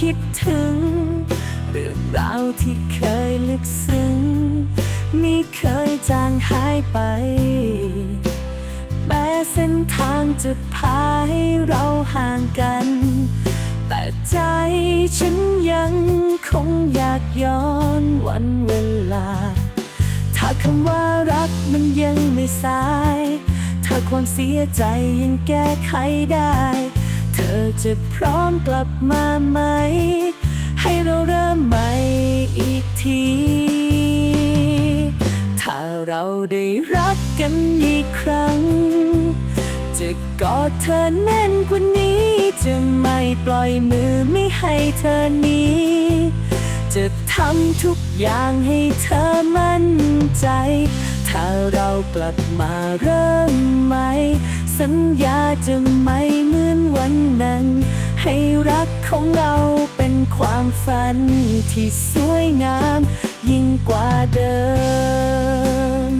คิดถึง เรื่องราวที่เคยลึกซึ้งไม่เคยจางหายไป แม้เส้นทางจะพาให้เราห่างกัน แต่ใจฉันยังคงอยากย้อนวันเวลา ถ้าคำว่ารักมันยังไม่สาย ถ้าความเสียใจยังแก้ไขได้ อจะพร้อมกลับมาไหม ให้เราเริ่มใหม่อีกที ถ้าเราได้รักกันอีกครั้ง จะกอดเธอแน่นกว่านี้ จะไม่ปล่อยมือไม่ให้เธอหนีจะทำทุกอย่างให้เธอมั่นใจ ถ้าเรากลับมาเริ่มใหม่ สัญญาจะไม่เหมือนวันนั้น ให้รักของเราเป็นความฝันที่สวยงาม ยิ่งกว่าเดิม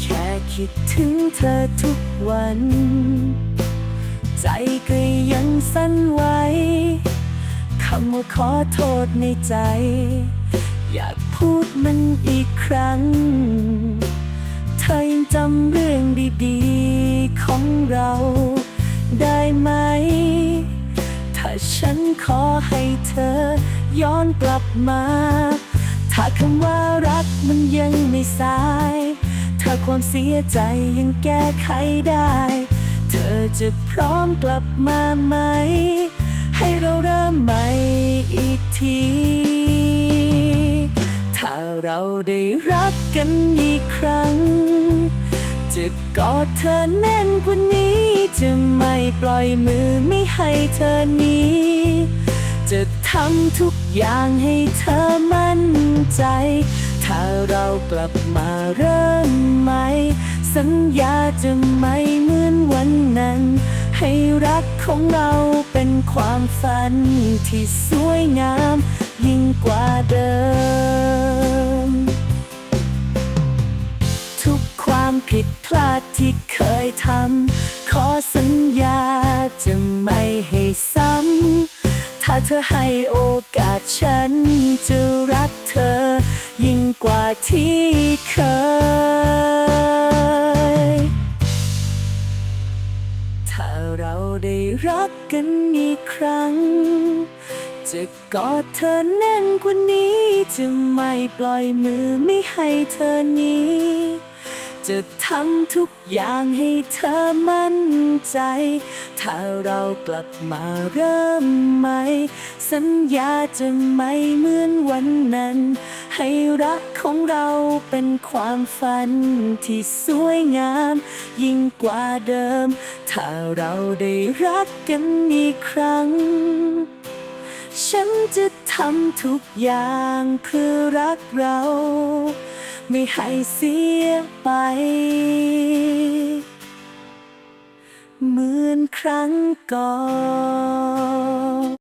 แค่คิดถึงเธอทุกวัน ใจก็ยังสั่นไหว ขอโทษในใจ อยากพูดมันอีกครั้ง เธอยังจำเรื่องดีๆของเราได้ไหม ถ้าฉันขอให้เธอย้อนกลับมา ถ้าคำว่ารักมันยังไม่สาย ถ้าความเสียใจยังแก้ไขได้ เธอจะพร้อมกลับมาไหม ให้เราเริ่มใหม่ ที ถ้าเราได้รักกันอีกครั้ง จะกอดเธอแน่นกว่านี้ จะไม่ปล่อยมือไม่ให้เธอหนีจะทำทุกอย่างให้เธอมั่นใจ ถ้าเรากลับมาเริ่มใหม่ สัญญาจะไม่เหมือนวันนั้น ให้รักของเรา ความฝันที่สวยงาม ยิ่งกว่าเดิม ทุกความผิดพลาดที่เคยทำ ขอสัญญาจะไม่ให้ซ้ำ ถ้าเธอให้โอกาสฉัน จะรักเธอ ยิ่งกว่าที่เคย กกันอีกครั้ง จะกอดเธอแน่นกว่านี้ จะไม่ปล่อยมือไม่ให้เธอหนีจะทำทุกอย่างให้เธอมั่นใจ ถ้าเรากลับมาเริ่มใหม่ สัญญาจะไม่เหมือนวันนั้น ให้รัก ของเราเป็นความฝันที่สวยงาม ยิ่งกว่าเดิม ถ้าเราได้รักกันอีกครั้ง ฉันจะทำทุกอย่างเพื่อรักเรา ไม่ให้เสียไปเหมือนครั้งก่อน